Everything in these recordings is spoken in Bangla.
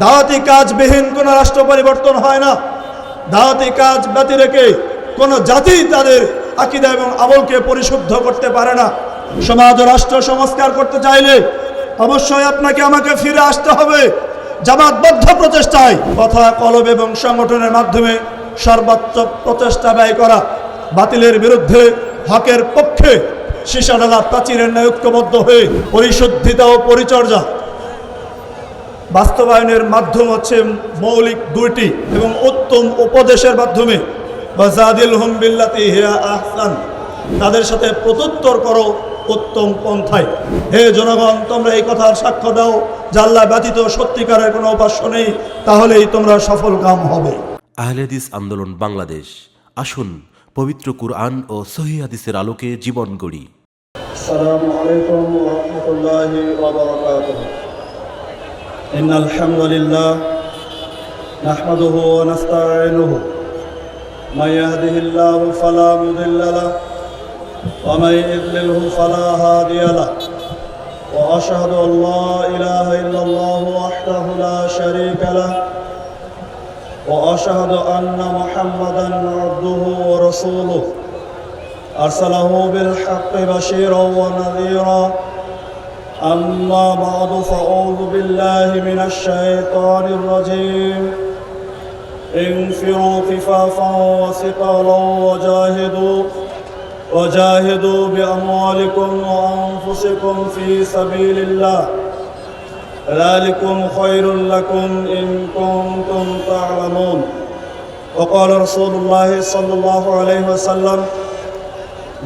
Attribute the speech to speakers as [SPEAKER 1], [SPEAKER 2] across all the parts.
[SPEAKER 1] দাওয়াতি কাজবিহীন কোনো রাষ্ট্র পরিবর্তন হয় না। দাওয়াতি কাজ ব্যতি রেখে কোনো জাতি তাদের আকিদা এবং আমলকে পরিশুদ্ধ করতে পারে না। সমাজ ও রাষ্ট্র সংস্কার করতে চাইলে অবশ্যই আপনাকে আমাকে ফিরে আসতে হবে। জামাতবদ্ধ প্রচেষ্টায় কথা কলব এবং সংগঠনের মাধ্যমে সর্বোচ্চ প্রচেষ্টা ব্যয় করা। বাতিলের বিরুদ্ধে হকের পক্ষে সীসাডালা প্রাচীরের ন্যায় ঐক্যবদ্ধ হয়ে পরিশুদ্ধিতা ও পরিচর্যা বাস্তবায়নের মাধ্যম হচ্ছে মৌলিক দুইটি এবং উত্তম উপদেশের মাধ্যমে। বা জাদিল হুম বিল্লাতি হিয়া আহসান। তাদের সাথে প্রত্যুত্তর করো উত্তম পন্থায়। হে জনগণ তোমরা এই কথার সাক্ষ্য দাও। জাল্লা ব্যতীত সত্যিকারের কোনো উপাস্য নেই তাহলেই তোমরা সফল কাম হবে
[SPEAKER 2] আহলেদিস আন্দোলন বাংলাদেশ। আসুন পবিত্র কুরআন ও সহিদিসের আলোকে জীবন গড়ি।
[SPEAKER 1] আসসালামু আলাইকুম রহমতুল্লাহ إن الحمد لله نحمده ونستعينه. من يهده الله فلا مضل له ومن يضلله فلا هادي له. وأشهد أن لا إله إلا الله وحده لا شريك له. وأشهد أن محمدا عبده ورسوله. أرسله بالحق بشيرا ونذيرا. أما بعد فأعوذ بالله من الشيطان الرجيم. انفروا خفافا وثقالا وجاهدوا وجاهدوا بأموالكم وأنفسكم في سبيل الله. ذلكم خير لكم إن كنتم تعلمون. وقال رسول الله صلى الله عليه وسلم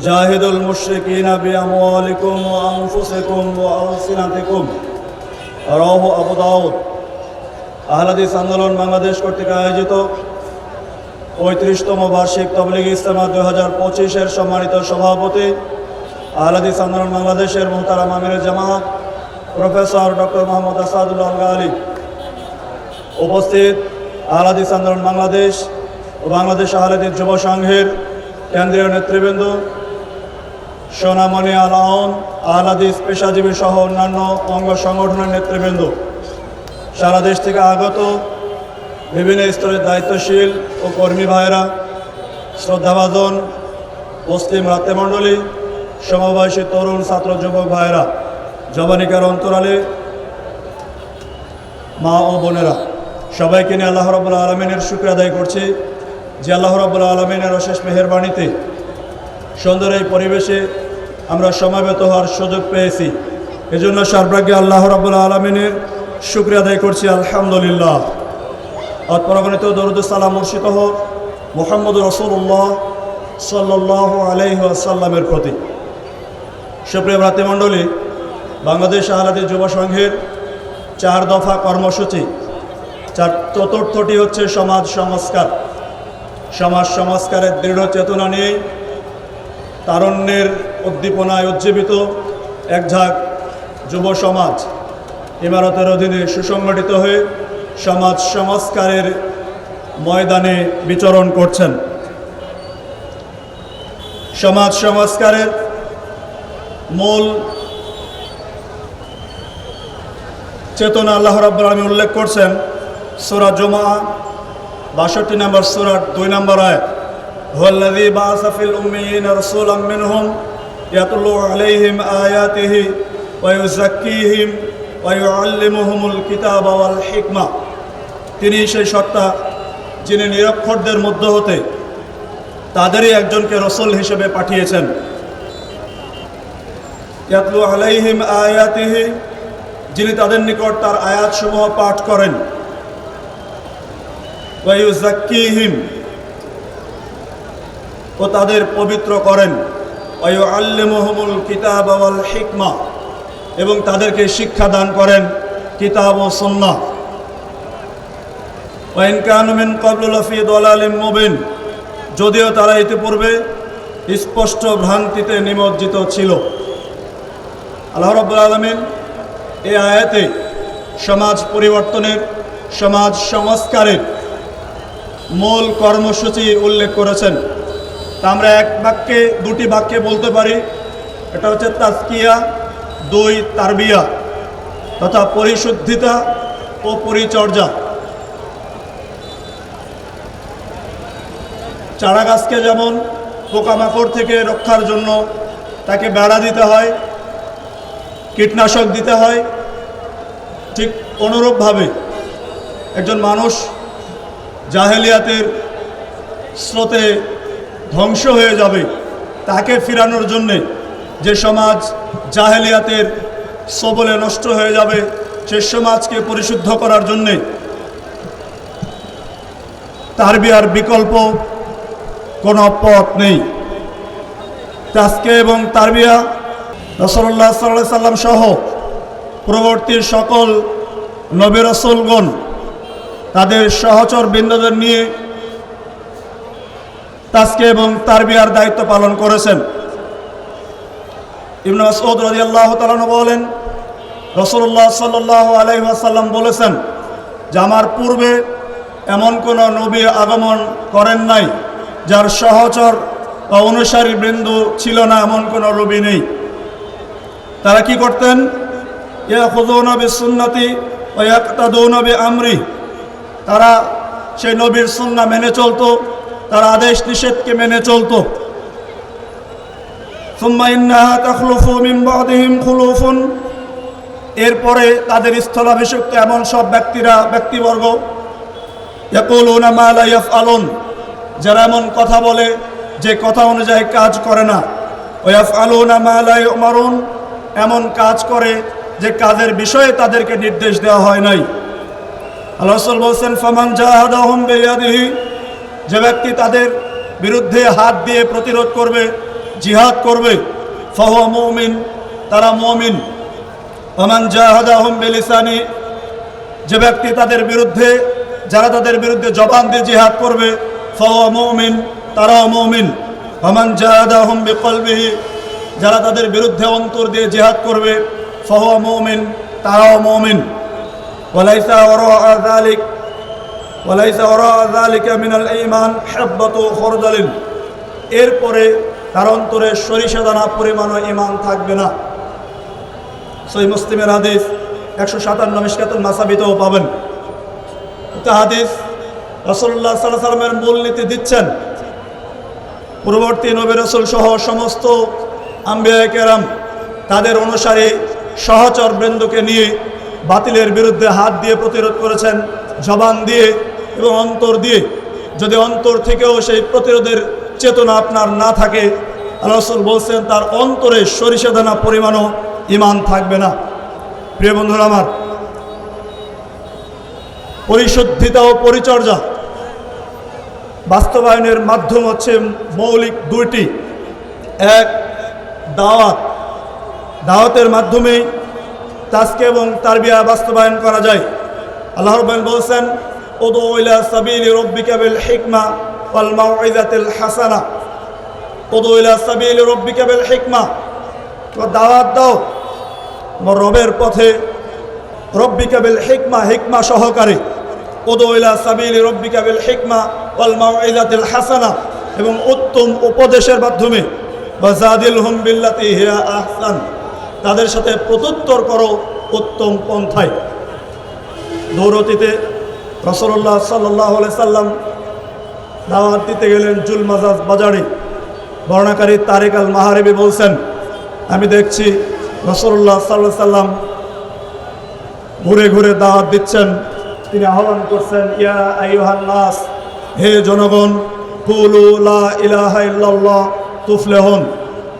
[SPEAKER 1] জাহিদুল মুশ্রিকিন আহলাদিস আন্দোলন বাংলাদেশ কর্তৃক আয়োজিত পঁয়ত্রিশতম বার্ষিক তবলিগ ইস্তেমা দুই হাজার পঁচিশের সম্মানিত সভাপতি আহলাদিস আন্দোলন বাংলাদেশের মোহতারা মামিরের জামাত, প্রফেসর ডক্টর মোহাম্মদ আসাদুল্লাহ আলী উপস্থিত আহলাদিস আন্দোলন বাংলাদেশ ও বাংলাদেশ আহলাদিস যুব সংঘের কেন্দ্রীয় নেতৃবৃন্দ সোনামণি আলাউন আহলাদিস, পেশাজীবী সহ অন্যান্য অঙ্গ সংগঠনের নেতৃবৃন্দ। সারা দেশ থেকে আগত বিভিন্ন স্তরের দায়িত্বশীল ও কর্মী ভাইয়েরা, শ্রদ্ধাভাজন মুসলিম রাত্রেমণ্ডলী সমবয়সী তরুণ ছাত্র যুবক ভাইয়েরা, জবানিকার অন্তরালে মা ও বোনেরা, সবাইকে নিয়ে আল্লাহ রবুল্লা আলমিনের শুক্র আদায় করছি। যে আল্লাহ রবুল্লা আলমিনের অশেষ মেহরবাণীতে সুন্দর এই পরিবেশে আমরা সমাবেত হওয়ার সুযোগ পেয়েছি। এজন্য সর্বাগ্যে আল্লাহ রবুল্লা আলমিনের শুক্রিয়া আদায় করছি, আলহামদুলিল্লাহ। অৎপরগণিত দরুদ সালাম মুর্শিদ হোক মোহাম্মদ রসুল্লাহ সাল্লাহ আলাইসাল্লামের প্রতি। সুপ্রিয় ভ্রাতৃমণ্ডলী বাংলাদেশ আহলাদি যুব সংঘের চার দফা কর্মসূচি, চার চতুর্থটি হচ্ছে সমাজ সংস্কার। সমাজ সংস্কারের দৃঢ় চেতনা নিয়েই তারণ্যের উদ্দীপনায় উজ্জীবিত এক ঝাঁক যুব সমাজ ইমারতের অধীনে সুসংগঠিত হয়ে সমাজ সংস্কারের ময়দানে বিচরণ করছেন। সমাজ সংস্কারের মূল চেতনা আল্লাহ রাব্বুল আলামিন উল্লেখ করছেন, সূরা জুমা বাষট্টি নম্বর সূরার দুই নম্বর আয়াত, হুয়াল্লাযী বাআসা ফিল উম্মিয়িনা রাসূলাম মিনহুম ওয়া ইউযাক্কিহিম ওয়া ইউআল্লিমুহুমুল কিতাবা ওয়াল হিকমা তিনি সেই সত্তা যিনি নিরক্ষরদের মধ্য হতে তাদেরই একজনকে রসুল হিসেবে পাঠিয়েছেন। ইয়াতলু আলাইহিম আয়াতিহি যিনি তাদের নিকট তার আয়াতসমূহ পাঠ করেন। ওয়াইউজাক্কিহিম ও তাদের পবিত্র করেন। আল্লিমহমুল কিতাব ওয়াল হিকমা এবং তাদেরকে শিক্ষা দান করেন কিতাব ও সন্না ওয়াইন কানুমিন কবলুল ফি দলালিম মুবিন যদিও তারা ইতিপূর্বে স্পষ্ট ভ্রান্তিতে নিমজ্জিত ছিল। আল্লাহ রাব্বুল আলামিন এই আয়াতে সমাজ পরিবর্তনের, সমাজ সংস্কারের মূল কর্মসূচি উল্লেখ করেছেন। তা আমরা এক বাক্যে, দুটি বাক্যে বলতে পারি। এটা হচ্ছে তাস্কিয়া দুই তারবিয়া, তথা পরিশুদ্ধিতা ও পরিচর্যা। চারা গাছকে যেমন পোকামাকড় থেকে রক্ষার জন্য তাকে বেড়া দিতে হয়, কীটনাশক দিতে হয়, ঠিক অনুরূপভাবে একজন মানুষ জাহেলিয়াতের স্রোতে ধ্বংস হয়ে যাবে। তাকে ফিরানোর জন্যে যে সমাজ জাহেলিয়াতের সবলে নষ্ট হয়ে যাবে, সে সমাজকে পরিশুদ্ধ করার জন্যে তার বিয়ার বিকল্প কোনো পথ নেই। তাজকে এবং তারবিয়া রসল্লাহ সাল্লাহ সাল্লাম সহ পরবর্তী সকল নবী রসুলগণ, তাদের সহচর বৃন্দদের নিয়ে তাজকে এবং তারবিয়ার দায়িত্ব পালন করেছেন। ইবনে মাসউদ রাদিয়াল্লাহু তাআলা বলেন রসুল্লাহ সাল্লাহ আলাইসাল্লাম বলেছেন যে, আমার পূর্বে এমন কোন নবী আগমন করেন নাই, যার সহচর বা অনুসারী বৃন্দ ছিল না, এমন কোনো নবী নেই। তারা কি করতেন? ইয়া খুদৌনবী সুন্নতি ও ইয়াক্তাদৌনবী আমরি তারা সেই নবীর সুন্না মেনে চলতো তার আদেশ নিষেধকে মেনে চলতো। এরপরে তাদের স্থলাভিষিক্ত এমন সব ব্যক্তিরা, ব্যক্তিবর্গ ইয়াফআলুন, যারা এমন কথা বলে যে কথা অনুযায়ী কাজ করে না। ওয়াফআলুনা মা লা ইউমারুন, এমন কাজ করে যে কাজের বিষয়ে তাদেরকে নির্দেশ দেওয়া হয় নাই। আল্লাহ বলছেন, ফামান জাহাদাহুম বিয়াদিহি যে ব্যক্তি তাদের বিরুদ্ধে হাত দিয়ে প্রতিরোধ করবে, জিহাদ করবে, ফাহুয়া মৌমিন, তারা মুমিন। ওমান জাহাদাহুম বেলিসানি, যে ব্যক্তি তাদের বিরুদ্ধে, যারা তাদের বিরুদ্ধে জবান দিয়ে জিহাদ করবে, ফাহুয়া মুমিন, তারাও মুমিন। ওমান আহম বিকলবিহি, যারা তাদের বিরুদ্ধে অন্তর দিয়ে জিহাদ করবে, ফাহুয়া মৌমিন, তারাও মুমিন। ওয়ালাইসা ওয়ারা যালিক এরপরে তার অন্তরে সরিষা দানা পরিমাণও ঈমান থাকবে না। সই মুসলিমের হাদিস একশো সাতান্ন মিসকাতুল মাসাবিতেও পাবেন। হাদিস রসল্লাহ সাল্লাহ সাল্লামের মূলনীতি দিচ্ছেন। পূর্ববর্তী নবী রসুল সহ সমস্ত আম্বিয়া কেরাম তাদের অনুসারী সহচর বৃন্দকে নিয়ে বাতিলের বিরুদ্ধে হাত দিয়ে প্রতিরোধ করেছেন, জবান দিয়ে এবং অন্তর দিয়ে যদি অন্তর থেকেও সেই প্রতিরোধের চেতনা আপনার না থাকে রসুল বলছেন, তার অন্তরে সরিষা পরিমাণও ইমান থাকবে না। প্রিয় বন্ধুরা আমার, পরিশুদ্ধিতা ও পরিচর্যা বাস্তবায়নের মাধ্যম হচ্ছে মৌলিক দুইটি। এক, দাওয়াত। দাওয়াতের মাধ্যমেই তাজকে এবং তারবিয়া বাস্তবায়ন করা যায়। আল্লাহ রব্বান বলছেন বিল হিকমা ওয়াল মাউইজাতিল হাসানা। ওদো ইলা সাবিলি রব্বিকা বিল হিকমা। তোমরা দাওয়াত দাও। তোমার রবের পথে রব্বিকা বিল হিকমা হিকমা সহকারে। ওদো ইলা সাবিলি রব্বিকা বিল হিকমা ওয়াল মাউইজাতিল হাসানা। এবং উত্তম উপদেশের মাধ্যমে বাজাদিল হুম বিল্লাতি হিয়া আহসান। তাদের সাথে প্রত্যুত্তর করো উত্তম পন্থায়। দৌড়তিতে রসল্লাহ সাল্লাহ সাল্লাম দাওয়াত দিতে গেলেন জুল মাজাজ বাজারে। বর্ণাকারী তারেক আল মাহারেবি বলছেন, আমি দেখছি রসল্লাহ সাল্লাহ সাল্লাম ঘুরে ঘুরে দাওয়াত দিচ্ছেন। তিনি আহ্বান করছেন, ইয়া আইহান নাস, হে জনগণ, কুলু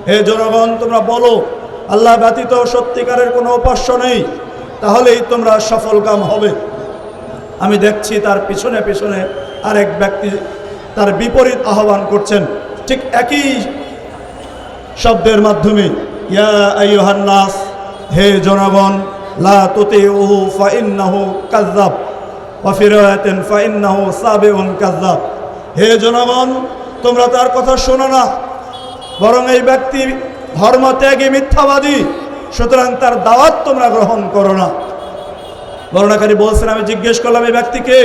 [SPEAKER 1] হে জনগণ, তোমরা বলো, আল্লাহ ব্যতীত সত্যিকারের কোনো উপাস্য নেই, তাহলেই তোমরা সফল কাম হবে। আমি দেখছি তার পিছনে পিছনে আরেক ব্যক্তি তার বিপরীত আহ্বান করছেন। ঠিক একই শব্দের মাধ্যমে, ইয়া হে জনগণ, লা তুতিউহু ফাইন্নাহু কাযযাব, ওয়া ফি রিওয়ায়াতিন ফাইন্নাহু সাবিউন কাযযাব। হে জনগণ, তোমরা তার কথা শোনো না, বরং এই ব্যক্তি ধর্ম ত্যাগী মিথ্যাবাদী, সুতরাং তার দাওয়াত তোমরা গ্রহণ করো না। বর্ণাকারী বলছেন, আমি জিজ্ঞেস করলাম, এই ব্যক্তিকে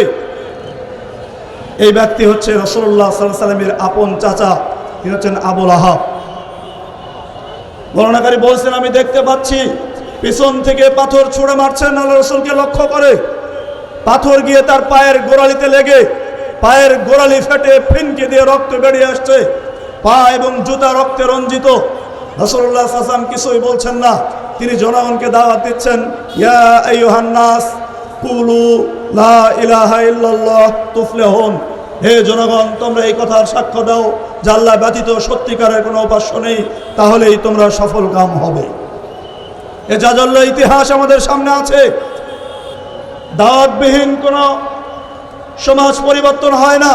[SPEAKER 1] এই ব্যক্তি হচ্ছে রসল্লাহ সাল্লামের আপন চাচা। তিনি হচ্ছেন আবুল আহাব বর্ণাকারী বলছেন, আমি দেখতে পাচ্ছি, পিছন থেকে পাথর ছুঁড়ে মারছেন, আল্লাহ রসুলকে লক্ষ্য করে। পাথর গিয়ে তার পায়ের গোড়ালিতে লেগে, পায়ের গোড়ালি ফেটে ফিনকে দিয়ে রক্ত বেরিয়ে আসছে। পা এবং জুতা রক্তে রঞ্জিত। রসুল্লাহ সাসাম কিছুই বলছেন না। তিনি জনগণকে দাওয়াত দিচ্ছেন, ইয়া আইয়ুহান নাস কুলু লা হে জনগণ, তোমরা এই কথার সাক্ষ্য দাও, যে আল্লাহ ব্যতীত সত্যিকারের কোনো উপাস্য নেই, তাহলেই তোমরা সফল কাম হবে। এ জাজল্য ইতিহাস আমাদের সামনে আছে। দাওয়াতবিহীন কোনো সমাজ পরিবর্তন হয় না।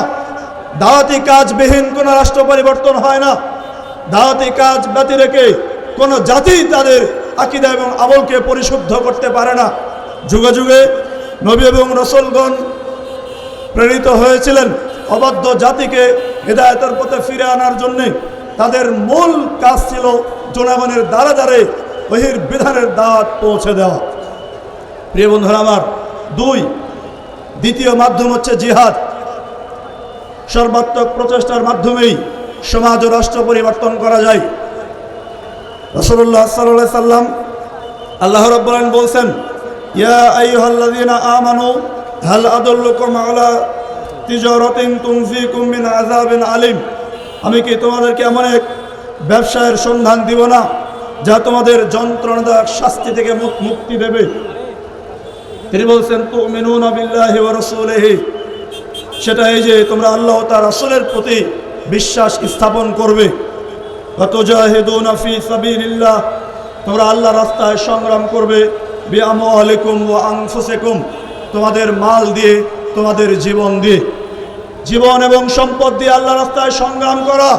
[SPEAKER 1] দাওয়াতি কাজবিহীন কোনো রাষ্ট্র পরিবর্তন হয় না। দাওয়াতি কাজ ব্যতি রেখে কোনো জাতি তাদের আকিদা এবং আমলকে পরিশুদ্ধ করতে পারে না। যুগে যুগে নবী এবং রসলগণ প্রেরিত হয়েছিলেন অবাধ্য জাতিকে হৃদায়তের পথে ফিরে আনার জন্যে। তাদের মূল কাজ ছিল জনগণের দ্বারে দ্বারে বহির বিধানের দাঁত পৌঁছে দেওয়া। প্রিয় বন্ধুরা আমার, দুই, দ্বিতীয় মাধ্যম হচ্ছে জিহাদ। সর্বাত্মক প্রচেষ্টার মাধ্যমেই সমাজ ও রাষ্ট্র পরিবর্তন করা যায়। রসুল্লাহ সাল্লাহ সাল্লাম আল্লাহ রব্বুল্লাহ বলছেন, ইয়া আইয়ুহাল্লাযীনা আমানু, হাল আদুল্লুকুম আলা তিজারাতিন তুনফিকুম মিন আযাবিন আলিম। আমি কি তোমাদেরকে এমন এক ব্যবসায়ের সন্ধান দিব না, যা তোমাদের যন্ত্রণাদায়ক শাস্তি থেকে মুক- মুক্তি দেবে? তিনি বলছেন, তুমিনুনা বিল্লাহি ওয়া রাসূলিহি। সেটা এই যে তোমরা আল্লাহ তার রাসূলের প্রতি বিশ্বাস স্থাপন করবে। তোমরা আল্লাহ রাস্তায় সংগ্রাম করবে। বিআমওয়ালিকুম ওয়া আনফুসিকুম, তোমাদের মাল দিয়ে, তোমাদের জীবন দিয়ে। জীবন এবং সম্পদ দিয়ে আল্লাহ রাস্তায় সংগ্রাম করা,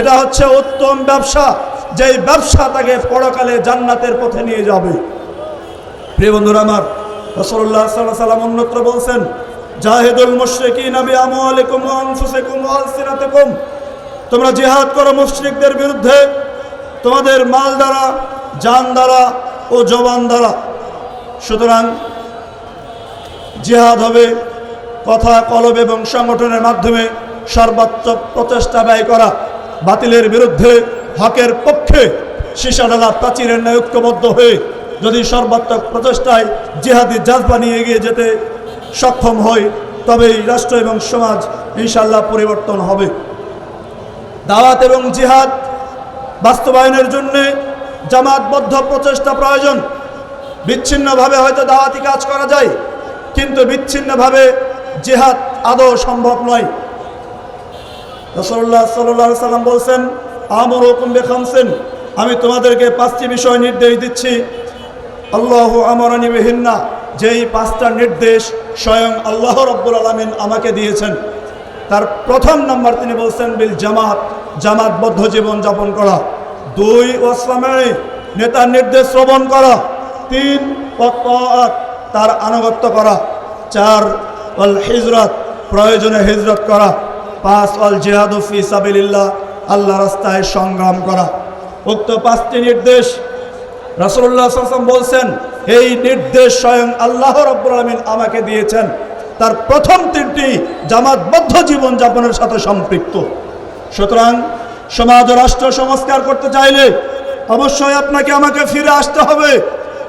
[SPEAKER 1] এটা হচ্ছে উত্তম ব্যবসা। যেই ব্যবসা তাকে পরকালে জান্নাতের পথে নিয়ে যাবে। প্রিয় বন্ধুরা আমার রসল্লাহ সাল্লাহ সাল্লাম অন্যত্র বলছেন জাহেদুল মুশরিকিন নবী আমওয়ালিকুম ওয়া আনফুসিকুম ওয়া আলসিনাতিকুম। তোমরা জিহাদ করো মুশরিকদের বিরুদ্ধে। তোমাদের মাল দ্বারা, জান দ্বারা ও জবান দ্বারা। সুতরাং জিহাদ হবে কথা কলব এবং সংগঠনের মাধ্যমে সর্বাত্মক প্রচেষ্টা ব্যয় করা। বাতিলের বিরুদ্ধে হকের পক্ষে সীসাডালা প্রাচীরের ন্যায় ঐক্যবদ্ধ হয়ে যদি সর্বাত্মক প্রচেষ্টায় জিহাদি জাজবা নিয়ে এগিয়ে যেতে সক্ষম হয় তবে এই রাষ্ট্র এবং সমাজ ইনশাল্লাহ পরিবর্তন হবে। দাওয়াত এবং জিহাদ বাস্তবায়নের জন্যে জামাতবদ্ধ প্রচেষ্টা প্রয়োজন। বিচ্ছিন্নভাবে হয়তো দাওয়াতি কাজ করা যায়, কিন্তু বিচ্ছিন্নভাবে জিহাদ আদৌ সম্ভব নয়। রসল্লাহ সাল্লাহ সাল্লাম বলছেন, আমর হুকুম বেখামসেন, আমি তোমাদেরকে পাঁচটি বিষয় নির্দেশ দিচ্ছি। আল্লাহ আমরানি বিহিন্না যেই পাঁচটা নির্দেশ স্বয়ং আল্লাহ রব্বুল আলমিন আমাকে দিয়েছেন। তার প্রথম নাম্বার তিনি বলছেন, বিল জামাত জামাতবদ্ধ জীবন যাপন করা। দুই ওসলামে নেতার নির্দেশ শ্রবণ করা। তিন তার আনুগত্য করা। চার অল হিজরত, প্রয়োজনে হিজরত করা। পাঁচ অল জিহাদুফি সাবিল্লাহ আল্লাহ রাস্তায় সংগ্রাম করা। উক্ত পাঁচটি নির্দেশ রাসুল্লাহ বলছেন এই নির্দেশ স্বয়ং আল্লাহ রব্বুল আলমিন আমাকে দিয়েছেন। তার প্রথম তিনটি জামাতবদ্ধ জীবন যাপনের সাথে সম্পৃক্ত। সুতরাং সমাজ রাষ্ট্র সংস্কার করতে চাইলে অবশ্যই আপনাকে আমাকে ফিরে আসতে হবে।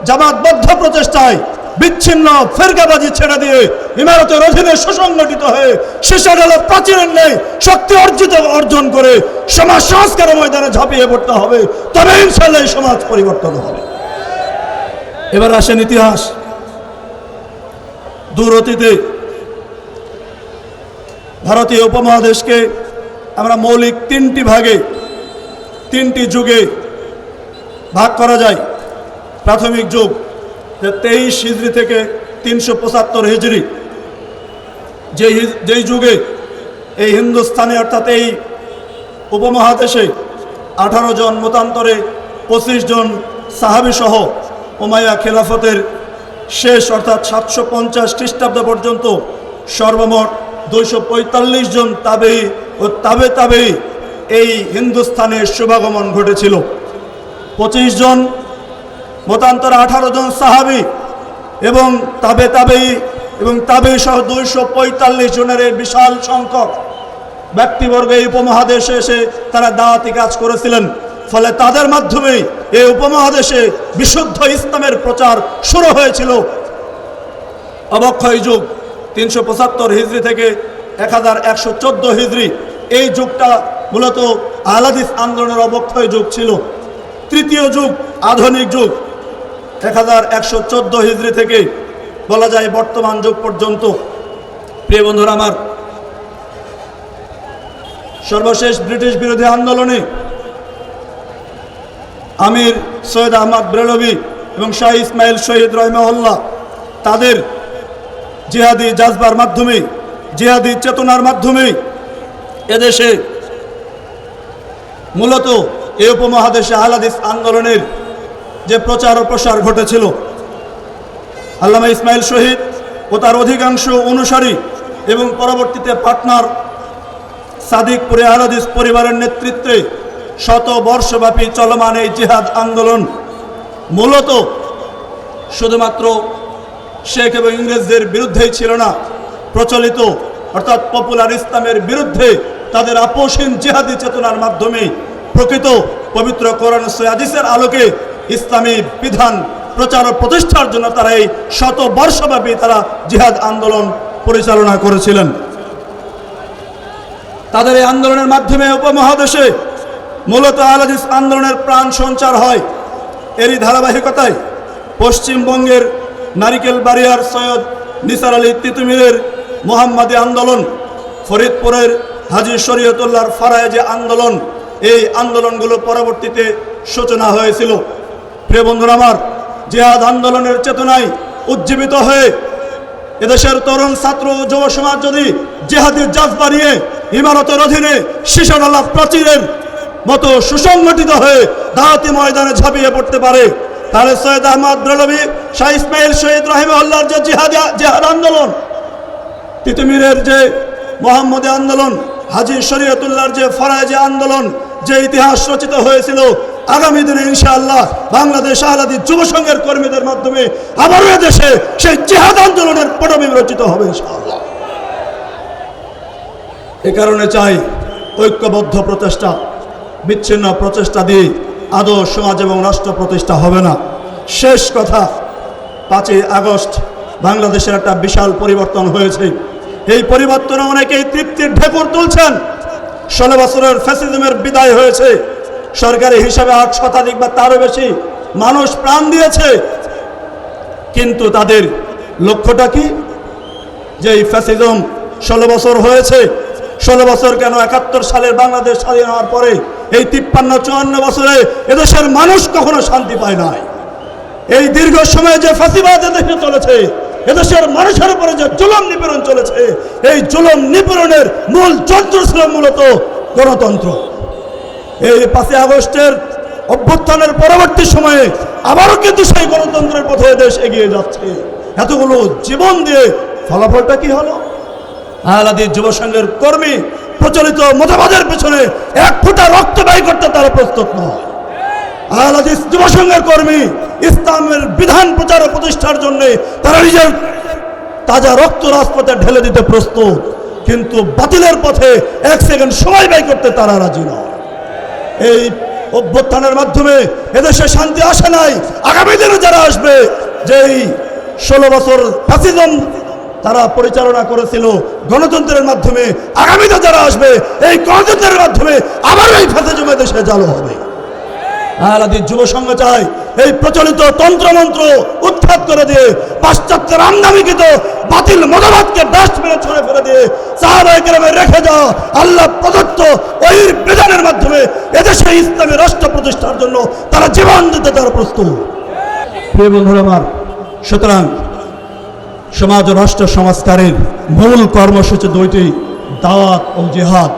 [SPEAKER 1] জামাতবদ্ধ প্রচেষ্টায় বিচ্ছিন্ন ফেরকাবাজি ছেড়ে দিয়ে ইমারতের অধীনে সুসংগঠিত হয়ে শেষাডালে প্রাচীরের নেই শক্তি অর্জিত অর্জন করে সমাজ সংস্কারের ময়দানে ঝাঁপিয়ে পড়তে হবে। তবে ইনশাল্লাহ সমাজ পরিবর্তন হবে। এবার আসেন ইতিহাস। দূর অতীতে ভারতীয় উপমহাদেশকে আমরা মৌলিক তিনটি ভাগে, তিনটি যুগে ভাগ করা যায়। প্রাথমিক যুগ, যে তেইশ হিজড়ি থেকে তিনশো পঁচাত্তর হিজড়ি যে যেই যুগে এই হিন্দুস্তানে অর্থাৎ এই উপমহাদেশে আঠারো জন, মতান্তরে পঁচিশ জন সাহাবি সহ ওমায়া খেলাফতের শেষ অর্থাৎ সাতশো পঞ্চাশ খ্রিস্টাব্দ পর্যন্ত সর্বমোট দুইশো পঁয়তাল্লিশ জন তাবেই ও তাবে তাবেই এই হিন্দুস্থানের শুভাগমন ঘটেছিল। পঁচিশ জন, মতান্তরে আঠারো জন সাহাবি এবং তাবে তাবেই এবং তাবে সহ দুইশো পঁয়তাল্লিশ জনের বিশাল সংখ্যক ব্যক্তিবর্গ এই উপমহাদেশে এসে তারা দাওয়াতি কাজ করেছিলেন। ফলে তাদের মাধ্যমে এই উপমহাদেশে বিশুদ্ধ ইসলামের প্রচার শুরু হয়েছিল। অবক্ষয় যুগ, তিনশো পঁচাত্তর হিজড়ি থেকে এক হাজার একশো চোদ্দ হিজড়ি এই যুগটা মূলত আলাদিস আন্দোলনের অবক্ষয় যুগ ছিল। তৃতীয় যুগ, আধুনিক যুগ এক হাজার একশো চোদ্দ হিজড়ি থেকে বলা যায় বর্তমান যুগ পর্যন্ত। প্রিয় বন্ধুরা আমার, সর্বশেষ ব্রিটিশ বিরোধী আন্দোলনে আমির সৈয়দ আহমদ ব্রেলভি এবং শাহ ইসমাইল শহীদ রহমহল্লা তাদের জিহাদি জাজবার মাধ্যমে, জিহাদি চেতনার মাধ্যমে এদেশে মূলত এই উপমহাদেশে আহলাদিস আন্দোলনের যে প্রচার ও প্রসার ঘটেছিল। আল্লামা ইসমাইল শহীদ ও তার অধিকাংশ অনুসারী এবং পরবর্তীতে পাটনার সাদিকপুরে আহলাদিস পরিবারের নেতৃত্বে শত বর্ষব্যাপী চলমান এই জিহাদ আন্দোলন মূলত শুধুমাত্র শেখ এবং ইংরেজদের বিরুদ্ধেই ছিল না, প্রচলিত, অর্থাৎ পপুলার ইসলামের বিরুদ্ধে তাদের আপোষহীন জিহাদি চেতনার মাধ্যমে প্রকৃত পবিত্র কোরআন সৈয়াদিসের আলোকে ইসলামী বিধান, প্রচার ও প্রতিষ্ঠার জন্য তারা এই শত বর্ষব্যাপী তারা জিহাদ আন্দোলন পরিচালনা করেছিলেন। তাদের এই আন্দোলনের মাধ্যমে উপমহাদেশে মূলত আলাদিস আন্দোলনের প্রাণ সঞ্চার হয়। এরই ধারাবাহিকতায় পশ্চিমবঙ্গের নারিকেল বাড়িয়ার সৈয়দ নিসার আলী তিতুমিরের মোহাম্মদী আন্দোলন, ফরিদপুরের হাজি শরীয়তুল্লাহর ফারায়েজে আন্দোলন, এই আন্দোলনগুলো পরবর্তীতে সূচনা হয়েছিল। প্রিয় বন্ধুরা আমার, জেহাদ আন্দোলনের চেতনায় উজ্জীবিত হয়ে এদেশের তরুণ ছাত্র ও যুব সমাজ যদি জেহাদের জাজ বাড়িয়ে ইমারতের অধীনে শিশানালা প্রাচীরের মতো সুসংগঠিত হয়ে দাওয়াতি ময়দানে ঝাঁপিয়ে পড়তে পারে। তাহলে সৈয়দ আহমদ ব্রলবী শাহ ইসমাইল শহীদ রাহিমউল্লাহর যে জিহাদ, জেহাদ আন্দোলন, তিতুমিরের যে মোহাম্মদী আন্দোলন, হাজি শরীয়তুল্লাহর যে ফরাজি আন্দোলন, যে ইতিহাস রচিত হয়েছিল, আগামী দিনে ইনশাআল্লাহ বাংলাদেশ আলাদী যুব সংঘের কর্মীদের মাধ্যমে আবারও দেশে সেই জিহাদ আন্দোলনের পটবী রচিত হবে ইনশাআল্লাহ। এ কারণে চাই ঐক্যবদ্ধ প্রচেষ্টা বিচ্ছিন্ন প্রচেষ্টা দিয়ে আদৌ সমাজ এবং রাষ্ট্র প্রতিষ্ঠা হবে না। শেষ কথা, পাঁচই আগস্ট বাংলাদেশের একটা বিশাল পরিবর্তন হয়েছে। এই পরিবর্তনে অনেকেই তৃপ্তির ঢেকুর তুলছেন। ষোলো বছরের ফ্যাসিজমের বিদায় হয়েছে। সরকারি হিসাবে আট শতাধিক বা তারও বেশি মানুষ প্রাণ দিয়েছে। কিন্তু তাদের লক্ষ্যটা কি? যে এই ফ্যাসিজম ষোলো বছর হয়েছে। ষোলো বছর কেন একাত্তর সালের বাংলাদেশ স্বাধীন হওয়ার পরে এই তিপ্পান্ন, চুয়ান্ন বছরে এদেশের মানুষ কখনো শান্তি পায় নাই। এই দীর্ঘ সময়ে যে ফাঁসিবাদ এদেশে চলেছে, এদেশের মানুষের উপরে যে জুলম নিপীড়ন চলেছে, এই জুলম নিপীড়নের মূল যন্ত্র ছিল মূলত গণতন্ত্র। এই পাঁচই আগস্টের অভ্যুত্থানের পরবর্তী সময়ে আবারও কিন্তু সেই গণতন্ত্রের পথে দেশ এগিয়ে যাচ্ছে। এতগুলো জীবন দিয়ে ফলাফলটা কি হলো? আহলাদি যুব সংঘের কর্মী প্রচলিত মতবাদের পেছনে এক ফোঁটা রক্ত ব্যয় করতে তারা প্রস্তুত নয়। আহলাদি যুব সংঘের কর্মী ইসলামের বিধান প্রচার প্রতিষ্ঠার জন্য তারা নিজের তাজা রক্ত রাজপথে ঢেলে দিতে প্রস্তুত, কিন্তু বাতিলের পথে এক সেকেন্ড সময় ব্যয় করতে তারা রাজি নয়। এই অভ্যুত্থানের মাধ্যমে এদেশে শান্তি আসে নাই। আগামী দিনে যারা আসবে, যেই ষোলো বছর ফ্যাসিজম তারা পরিচালনা করেছিল গণতন্ত্রের মাধ্যমে। আগামীতে যারা আসবে, এই গণতন্ত্রের মাধ্যমে আবার এই ফাঁসে জমে দেশে চালু হবে। যুব সংঘ চায় এই প্রচলিত তন্ত্রমন্ত্র উৎখাত করে দিয়ে, পাশ্চাত্যের আমদামিকৃত বাতিল মতবাদকে ডাস্টবিনে ছড়ে ফেলে দিয়ে সাহাবাই গ্রামে রেখে যাওয়া আল্লাহ প্রদত্ত ওই বিধানের মাধ্যমে এদেশে ইসলামী রাষ্ট্র প্রতিষ্ঠার জন্য তারা জীবন দিতে তারা প্রস্তুত। প্রিয় বন্ধুরা আমার, সুতরাং সমাজ ও রাষ্ট্র সংস্কারের মূল কর্মসূচি দুইটি দাওয়াত ও জেহাদ।